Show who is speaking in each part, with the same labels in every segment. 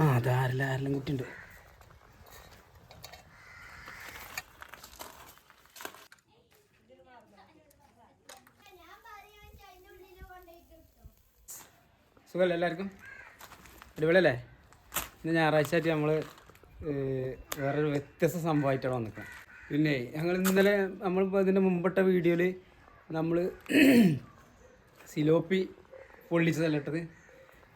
Speaker 1: ആ അതാരല്ല ആരെല്ലാം കുട്ടിയുണ്ട്? സുഖമല്ലേ എല്ലാവർക്കും? അടിപൊളിയല്ലേ? ഇന്ന് ഞായറാഴ്ച ആയിട്ട് നമ്മൾ വേറൊരു വ്യത്യസ്ത സംഭവമായിട്ടാണ് വന്നിരിക്കുന്നത്. പിന്നെ ഞങ്ങൾ ഇന്നലെ നമ്മൾ ഇതിന്റെ മുമ്പത്തെ വീഡിയോയിൽ നമ്മൾ സിലോപ്പി പൊള്ളിച്ചതല്ല ഇട്ടത്?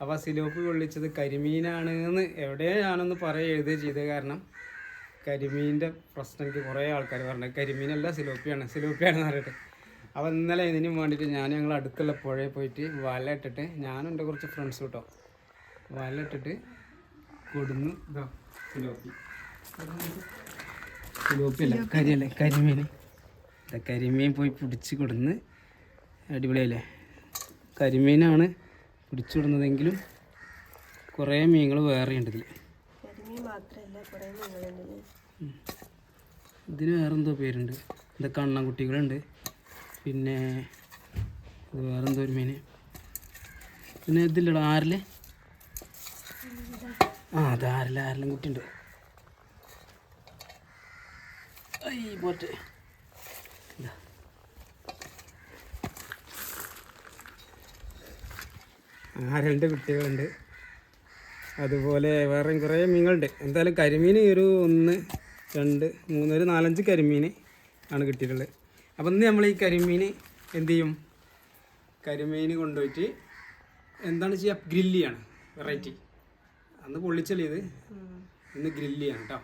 Speaker 1: അപ്പോൾ സിലോപ്പി പൊള്ളിച്ചത് കരിമീനാണ് എന്ന് എവിടെയോ ഞാനൊന്ന് പറയുക എഴുതുക ചെയ്തത് കാരണം കരിമീന്റെ പ്രശ്നം എനിക്ക് കുറേ ആൾക്കാർ പറഞ്ഞു. കരിമീനല്ല സിലോപ്പിയാണ് സിലോപ്പിയാണെന്ന് പറഞ്ഞിട്ട്. അപ്പോൾ ഇന്നലെ ഇതിന് വേണ്ടിയിട്ട് ഞാൻ ഞങ്ങൾ അടുത്തുള്ള പുഴയിൽ പോയിട്ട് വല ഇട്ടിട്ട് ഞാനും എന്റെ കുറച്ച് ഫ്രണ്ട്സ് കിട്ടോ വല ഇട്ടിട്ട് കൊടുന്ന് ഇതോ സിലോപ്പി സിലോപ്പി അല്ല കരിയല്ലേ കരിമീൻ. കരിമീൻ പോയി പിടിച്ച് കൊടുന്ന് അടിപൊളിയല്ലേ? കരിമീനാണ് പിടിച്ചു വിടുന്നതെങ്കിലും കുറേ മീനുകൾ വേറെ ഉണ്ട് ഇതിൽ ഇതിന് വേറെന്തോ പേരുണ്ട്. ഇത് കണ്ണൻകുട്ടികളുണ്ട്. പിന്നെ ഇത് വേറെന്തോ ഒരു മീൻ. പിന്നെ ഇതില്ലടോ ആരിൽ? ആ അത് ആരില്ല ആരിലും? കുട്ടിയുണ്ട് ഐ പോട്ടെ ഇതാ. ആരലിന്റെ കുട്ടികളുണ്ട്. അതുപോലെ വേറെയും കുറേ മീനുകളുണ്ട്. എന്തായാലും കരിമീൻ ഒരു ഒന്ന് രണ്ട് മൂന്ന് ഒരു നാലഞ്ച് കരിമീൻ ആണ് കിട്ടിയിട്ടുള്ളത്. അപ്പം ഇന്ന് നമ്മൾ ഈ കരിമീൻ എന്ത് ചെയ്യും? കരിമീൻ കൊണ്ടുപോയിട്ട് എന്താണ് ചെയ്യുക ഗ്രില്ല് ചെയ്യാണ് വെറൈറ്റി. അന്ന് പൊള്ളിച്ചെളിയത് ഇന്ന് ഗ്രില്ല് ചെയ്യാണ് കേട്ടോ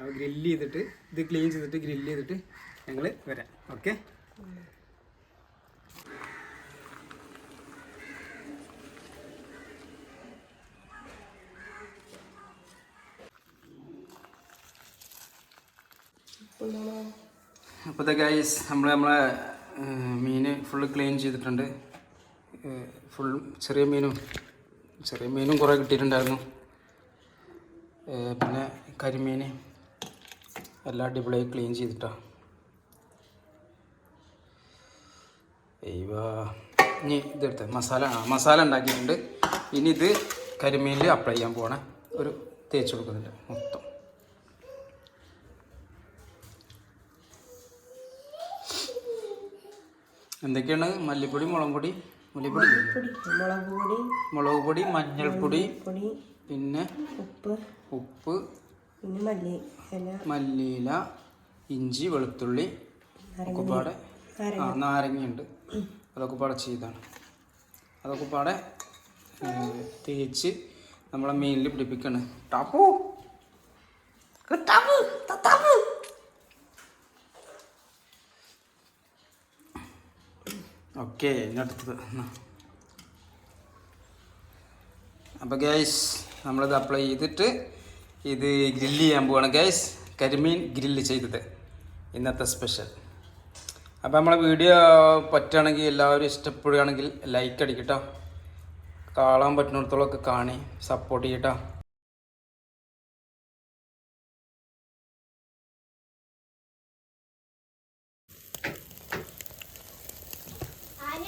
Speaker 1: അപ്പോൾ ഗ്രില്ല് ചെയ്തിട്ട് ഇത് ക്ലീൻ ചെയ്തിട്ട് ഗ്രില്ല് ചെയ്തിട്ട് ഞങ്ങൾ വരാം. ഓക്കെ? അപ്പോൾ ഗൈസ് നമ്മൾ നമ്മളെ മീൻ ഫുള്ള് ക്ലീൻ ചെയ്തിട്ടുണ്ട്. ഫുൾ ചെറിയ മീനും ചെറിയ മീനും കുറേ കിട്ടിയിട്ടുണ്ടായിരുന്നു. പിന്നെ കരിമീൻ എല്ലാ അടിപൊളിയായി ക്ലീൻ ചെയ്തിട്ടാണ് ഇനി ഇതെടുത്ത് മസാല മസാല ഉണ്ടാക്കിയിട്ടുണ്ട്. ഇനി ഇത് കരിമീനിൽ അപ്ലൈ ചെയ്യാൻ പോകണേ ഒരു തേച്ച് കൊടുക്കുന്നുണ്ട്. എന്തൊക്കെയാണ്? മല്ലിപ്പൊടി മുളക് പൊടി മല്ലിപ്പൊടി.
Speaker 2: മുളക് പൊടി
Speaker 1: മുളക് പൊടി മഞ്ഞൾപ്പൊടി
Speaker 2: പൊടി
Speaker 1: പിന്നെ
Speaker 2: ഉപ്പ്
Speaker 1: ഉപ്പ്
Speaker 2: പിന്നെ മല്ലി
Speaker 1: മല്ലിയില ഇഞ്ചി വെളുത്തുള്ളി ഒക്കെപ്പാടെ ആ നാരങ്ങയുണ്ട്. അതൊക്കെ പാടെ ചെയ്താണ്. അതൊക്കെ പാടെ തേച്ച് നമ്മളെ മീനിൽ പിടിപ്പിക്കണേ. ടാപ്പു ടാപ്പു ടാപ്പു ഓക്കെ ഇനി. അപ്പോൾ ഗ്യാസ് നമ്മളിത് അപ്ലൈ ചെയ്തിട്ട് ഇത് ഗ്രില്ല് ചെയ്യാൻ പോവാണ്. ഗ്യാസ് കരിമീൻ ഗ്രില്ല് ചെയ്തത് ഇന്നത്തെ സ്പെഷ്യൽ അപ്പോൾ നമ്മളെ വീഡിയോ പറ്റുകയാണെങ്കിൽ എല്ലാവരും ഇഷ്ടപ്പെടുകയാണെങ്കിൽ ലൈക്ക് അടിക്കട്ടോ. കാണാൻ പറ്റുന്നിടത്തോളം ഒക്കെ കാണി സപ്പോർട്ട് ചെയ്യട്ടോ
Speaker 3: ഞാൻ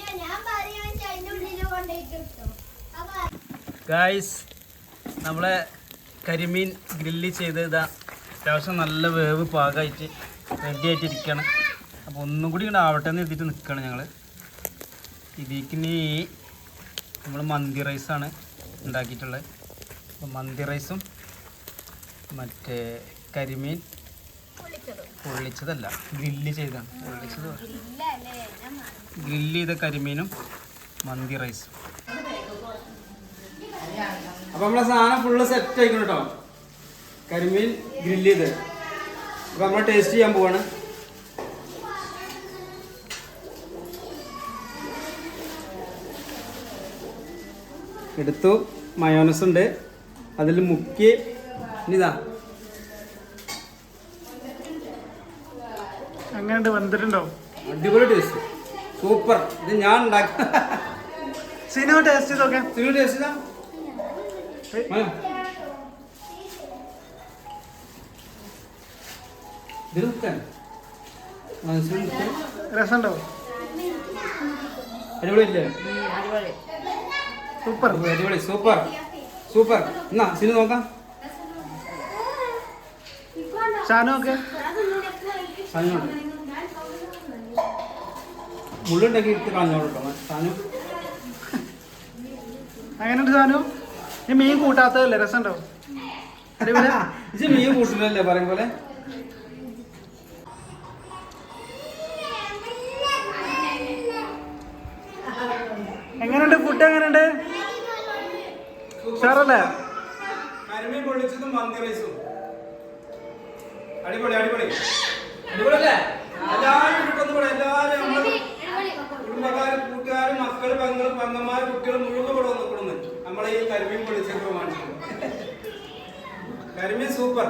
Speaker 3: പറയാൻ അതിന്റെ ഉള്ളിൽ കൊണ്ടുപോയിട്ട് ഇട്ടു അപ്പൊ
Speaker 1: ഗായ്സ് നമ്മളെ കരിമീൻ ഗ്രില്ല് ചെയ്ത് ഇതാ അത്യാവശ്യം നല്ല വേവ് പാകമായിട്ട് റെഡി ആയിട്ട് ഇരിക്കുകയാണ് അപ്പോൾ ഒന്നും കൂടി ഇങ്ങനെ ആവട്ടെ എന്ന് എഴുതിയിട്ട് നിൽക്കണം ഞങ്ങൾ ഇതിലേക്ക് നമ്മൾ മന്തി റൈസാണ് ഉണ്ടാക്കിയിട്ടുള്ളത്. അപ്പോൾ മന്തി റൈസും മറ്റേ കരിമീൻ പൊള്ളിച്ചതല്ല ഗ്രില്ല് ചെയ്താണ്. പൊള്ളിച്ചത്. ഗ്രില്ല് ചെയ്ത കരിമീനും മന്തി റൈസും. അപ്പൊ നമ്മളെ സാധനം ഫുള്ള് സെറ്റ് ആയിക്കണം കേട്ടോ കരിമീൻ ഗ്രില്ല് ചെയ്ത്. അപ്പൊ നമ്മൾ ടേസ്റ്റ് ചെയ്യാൻ പോവാണ്. എടുത്തു. മയോനസ് ഉണ്ട്. അതിൽ മുക്കി. ഇനി ഇതാ
Speaker 4: അങ്ങനെയുണ്ട് വന്നിട്ടുണ്ടോ?
Speaker 1: അടിപൊളി ടേസ്റ്റ് സൂപ്പർ. ഇത് ഞാൻ ഉണ്ടാക്കി
Speaker 4: സിനിമ ടേസ്റ്റ് ചെയ്ത് നോക്കാം
Speaker 1: സിനിമ ടേസ്റ്റ് മുക്കാൻ
Speaker 4: രസമുണ്ടോ?
Speaker 1: അടിപൊളി
Speaker 4: സൂപ്പർ.
Speaker 1: അടിപൊളി സൂപ്പർ. സൂപ്പർ. എന്നാ സിനിമ നോക്കാം.
Speaker 4: ഷാനു ഒക്കെ?
Speaker 1: സാനു മുള്ളുണ്ടെങ്കിൽ എടുത്ത് കളഞ്ഞോളൂ സാനു?
Speaker 4: അങ്ങനെയുണ്ട് ഈ മീൻ കൂട്ടാത്തതല്ലേ? രസം ഉണ്ടാവും
Speaker 1: ഇത് മീൻ കൂട്ടില്ലല്ലേ പറയും പോലെ?
Speaker 4: എങ്ങനെയുണ്ട്? ഫുഡ് എങ്ങനെയുണ്ട്? ഉഷാറല്ലേ?
Speaker 1: കരിമീൻ പൊള്ളിച്ചതും മന്തി റൈസും അടിപൊളി അടിപൊളി. അടിപൊളി അല്ലേ? കുടുംബക്കാരും കൂട്ടുകാരും മക്കളും പെങ്ങളും പെങ്ങന്മാരും കുട്ടികളും മുഴുവൻ കൂടെ വന്നിക്കൊടുന്നു നമ്മളെ ഈ കരിമീൻ പൊളിച്ചൊക്കെ കരിമീൻ സൂപ്പർ.